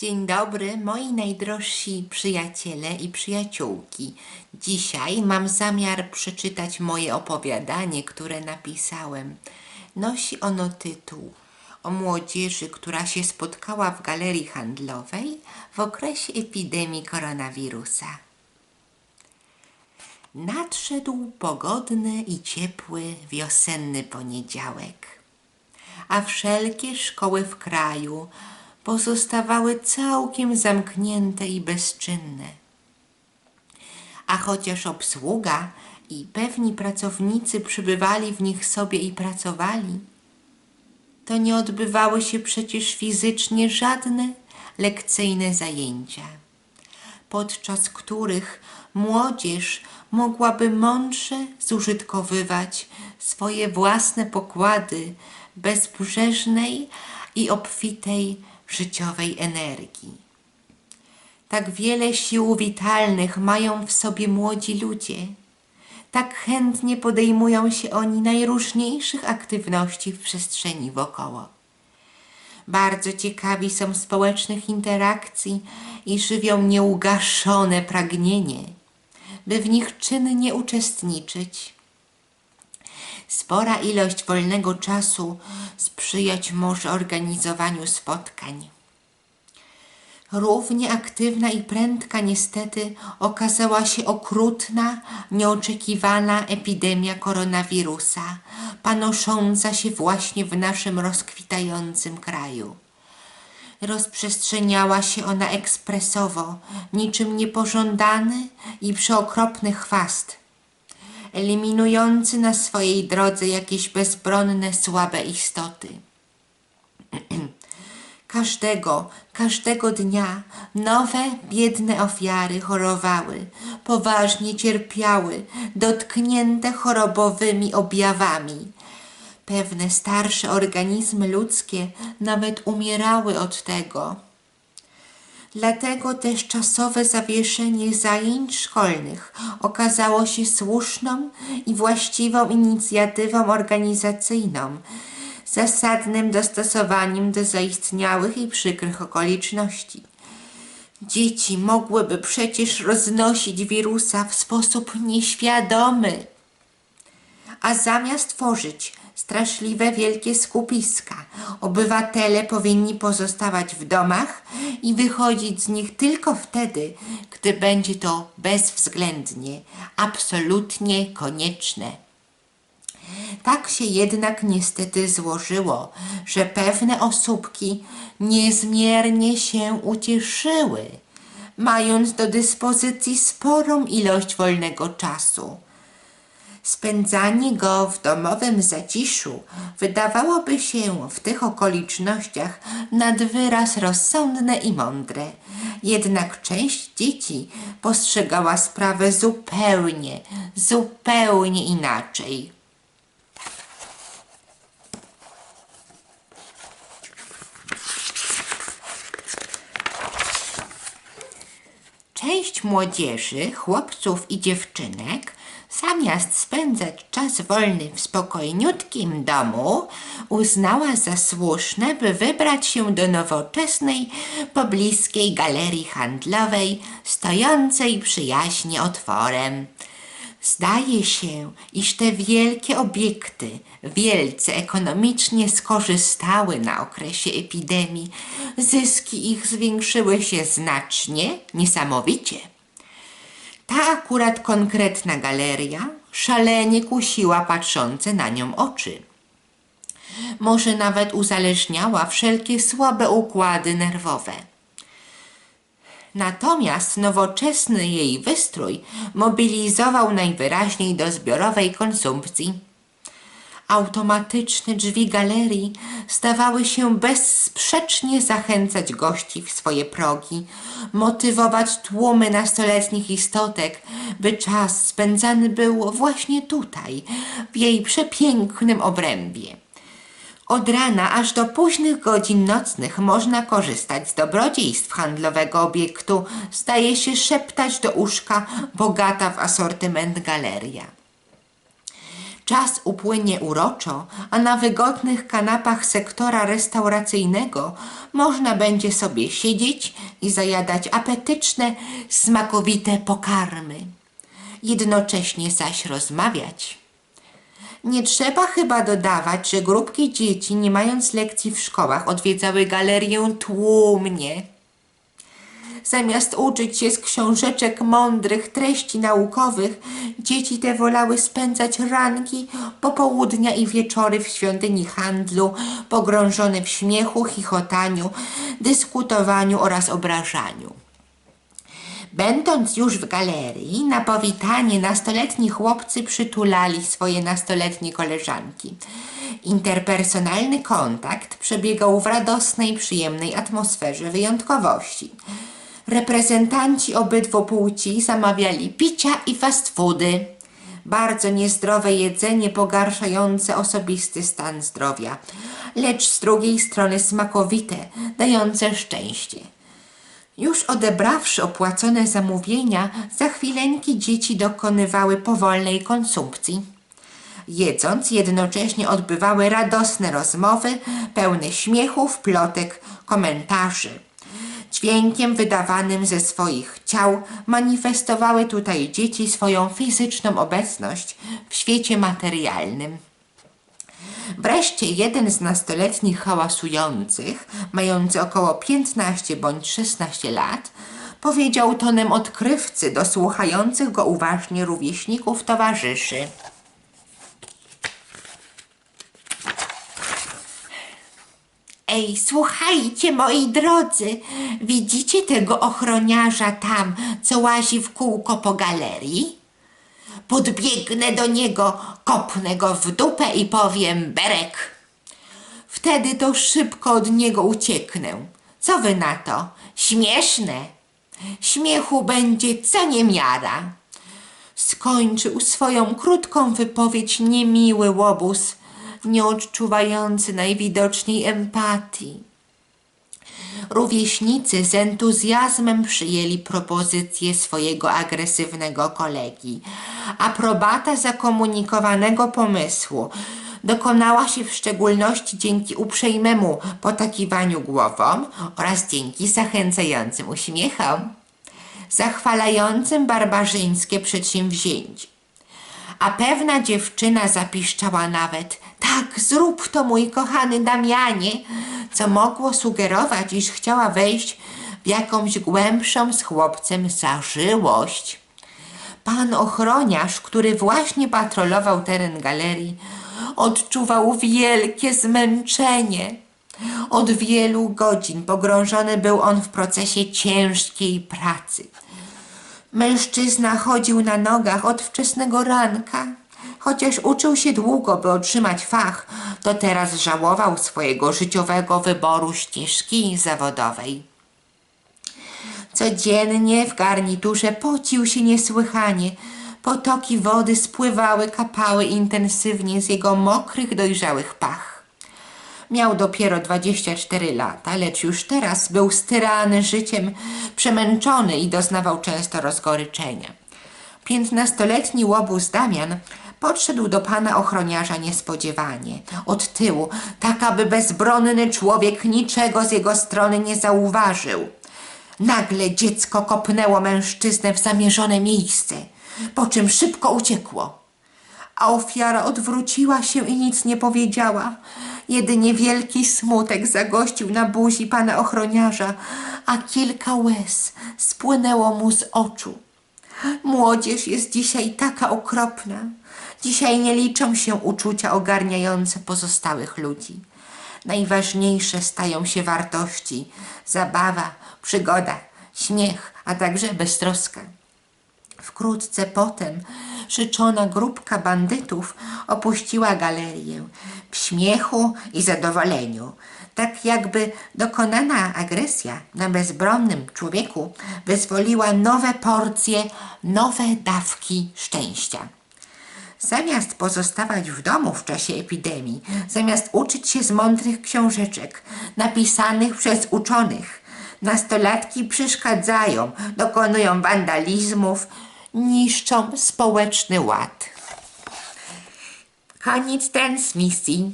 Dzień dobry, moi najdrożsi przyjaciele i przyjaciółki. Dzisiaj mam zamiar przeczytać moje opowiadanie, które napisałem. Nosi ono tytuł o młodzieży, która się spotkała w galerii handlowej w okresie epidemii koronawirusa. Nadszedł pogodny i ciepły wiosenny poniedziałek, a wszelkie szkoły w kraju pozostawały całkiem zamknięte i bezczynne. A chociaż obsługa i pewni pracownicy przybywali w nich sobie i pracowali, to nie odbywały się przecież fizycznie żadne lekcyjne zajęcia, podczas których młodzież mogłaby mądrze zużytkowywać swoje własne pokłady bezbrzeżnej i obfitej życiowej energii. Tak wiele sił witalnych mają w sobie młodzi ludzie. Tak chętnie podejmują się oni najróżniejszych aktywności w przestrzeni wokoło. Bardzo ciekawi są społecznych interakcji i żywią nieugaszone pragnienie, by w nich czynnie uczestniczyć. Spora ilość wolnego czasu sprzyjać może organizowaniu spotkań. Równie aktywna i prędka niestety okazała się okrutna, nieoczekiwana epidemia koronawirusa, panosząca się właśnie w naszym rozkwitającym kraju. Rozprzestrzeniała się ona ekspresowo, niczym niepożądany i przeokropny chwast, eliminujący na swojej drodze jakieś bezbronne, słabe istoty. Każdego, każdego dnia nowe, biedne ofiary chorowały, poważnie cierpiały, dotknięte chorobowymi objawami. Pewne starsze organizmy ludzkie nawet umierały od tego. Dlatego też czasowe zawieszenie zajęć szkolnych okazało się słuszną i właściwą inicjatywą organizacyjną, zasadnym dostosowaniem do zaistniałych i przykrych okoliczności. Dzieci mogłyby przecież roznosić wirusa w sposób nieświadomy, a zamiast tworzyć straszliwe wielkie skupiska, obywatele powinni pozostawać w domach i wychodzić z nich tylko wtedy, gdy będzie to bezwzględnie, absolutnie konieczne. Tak się jednak niestety złożyło, że pewne osóbki niezmiernie się ucieszyły, mając do dyspozycji sporą ilość wolnego czasu. Spędzanie go w domowym zaciszu wydawałoby się w tych okolicznościach nad wyraz rozsądne i mądre. Jednak część dzieci postrzegała sprawę zupełnie, zupełnie inaczej. Część młodzieży, chłopców i dziewczynek, zamiast spędzać czas wolny w spokojniutkim domu, uznała za słuszne, by wybrać się do nowoczesnej, pobliskiej galerii handlowej, stojącej przyjaźnie otworem. Zdaje się, iż te wielkie obiekty wielce ekonomicznie skorzystały na okresie epidemii. Zyski ich zwiększyły się znacznie, niesamowicie. Ta akurat konkretna galeria szalenie kusiła patrzące na nią oczy. Może nawet uzależniała wszelkie słabe układy nerwowe. Natomiast nowoczesny jej wystrój mobilizował najwyraźniej do zbiorowej konsumpcji. Automatyczne drzwi galerii stawały się bezsprzecznie zachęcać gości w swoje progi, motywować tłumy nastoletnich istotek, by czas spędzany był właśnie tutaj, w jej przepięknym obrębie. Od rana aż do późnych godzin nocnych można korzystać z dobrodziejstw handlowego obiektu, staje się szeptać do uszka bogata w asortyment galeria. Czas upłynie uroczo, a na wygodnych kanapach sektora restauracyjnego można będzie sobie siedzieć i zajadać apetyczne, smakowite pokarmy. Jednocześnie zaś rozmawiać. Nie trzeba chyba dodawać, że grupki dzieci, nie mając lekcji w szkołach, odwiedzały galerię tłumnie. Zamiast uczyć się z książeczek mądrych treści naukowych, dzieci te wolały spędzać ranki, popołudnia i wieczory w świątyni handlu, pogrążone w śmiechu, chichotaniu, dyskutowaniu oraz obrażaniu. Będąc już w galerii, na powitanie nastoletni chłopcy przytulali swoje nastoletnie koleżanki. Interpersonalny kontakt przebiegał w radosnej, przyjemnej atmosferze wyjątkowości. Reprezentanci obydwu płci zamawiali picia i fast foody. Bardzo niezdrowe jedzenie pogarszające osobisty stan zdrowia, lecz z drugiej strony smakowite, dające szczęście. Już odebrawszy opłacone zamówienia, za chwileńki dzieci dokonywały powolnej konsumpcji. Jedząc, jednocześnie odbywały radosne rozmowy, pełne śmiechów, plotek, komentarzy. Dźwiękiem wydawanym ze swoich ciał manifestowały tutaj dzieci swoją fizyczną obecność w świecie materialnym. Wreszcie jeden z nastoletnich hałasujących, mający około 15 bądź 16 lat, powiedział tonem odkrywcy do słuchających go uważnie rówieśników towarzyszy. Ej, słuchajcie, moi drodzy, widzicie tego ochroniarza tam, co łazi w kółko po galerii? Podbiegnę do niego, kopnę go w dupę i powiem berek. Wtedy to szybko od niego ucieknę. Co wy na to? Śmieszne. Śmiechu będzie co niemiara. Skończył swoją krótką wypowiedź niemiły łobuz, nie odczuwający najwidoczniej empatii. Rówieśnicy z entuzjazmem przyjęli propozycję swojego agresywnego kolegi. Aprobata zakomunikowanego pomysłu dokonała się w szczególności dzięki uprzejmemu potakiwaniu głową oraz dzięki zachęcającym uśmiechom, zachwalającym barbarzyńskie przedsięwzięcie. A pewna dziewczyna zapiszczała nawet tak, zrób to, mój kochany Damianie, co mogło sugerować, iż chciała wejść w jakąś głębszą z chłopcem zażyłość. Pan ochroniarz, który właśnie patrolował teren galerii, odczuwał wielkie zmęczenie. Od wielu godzin pogrążony był on w procesie ciężkiej pracy. Mężczyzna chodził na nogach od wczesnego ranka. Chociaż uczył się długo, by otrzymać fach, to teraz żałował swojego życiowego wyboru ścieżki zawodowej. Codziennie w garniturze pocił się niesłychanie. Potoki wody spływały, kapały intensywnie z jego mokrych, dojrzałych pach. Miał dopiero 24 lata, lecz już teraz był styrany życiem, przemęczony i doznawał często rozgoryczenia. Piętnastoletni łobuz Damian podszedł do pana ochroniarza niespodziewanie, od tyłu, tak aby bezbronny człowiek niczego z jego strony nie zauważył. Nagle dziecko kopnęło mężczyznę w zamierzone miejsce, po czym szybko uciekło. A ofiara odwróciła się i nic nie powiedziała. Jedynie wielki smutek zagościł na buzi pana ochroniarza, a kilka łez spłynęło mu z oczu. Młodzież jest dzisiaj taka okropna. Dzisiaj nie liczą się uczucia ogarniające pozostałych ludzi. Najważniejsze stają się wartości, zabawa, przygoda, śmiech, a także beztroska. Wkrótce potem życzona grupka bandytów opuściła galerię w śmiechu i zadowoleniu, tak jakby dokonana agresja na bezbronnym człowieku wyzwoliła nowe porcje, nowe dawki szczęścia. Zamiast pozostawać w domu w czasie epidemii, zamiast uczyć się z mądrych książeczek napisanych przez uczonych, nastolatki przeszkadzają, dokonują wandalizmów, niszczą społeczny ład. Koniec transmisji.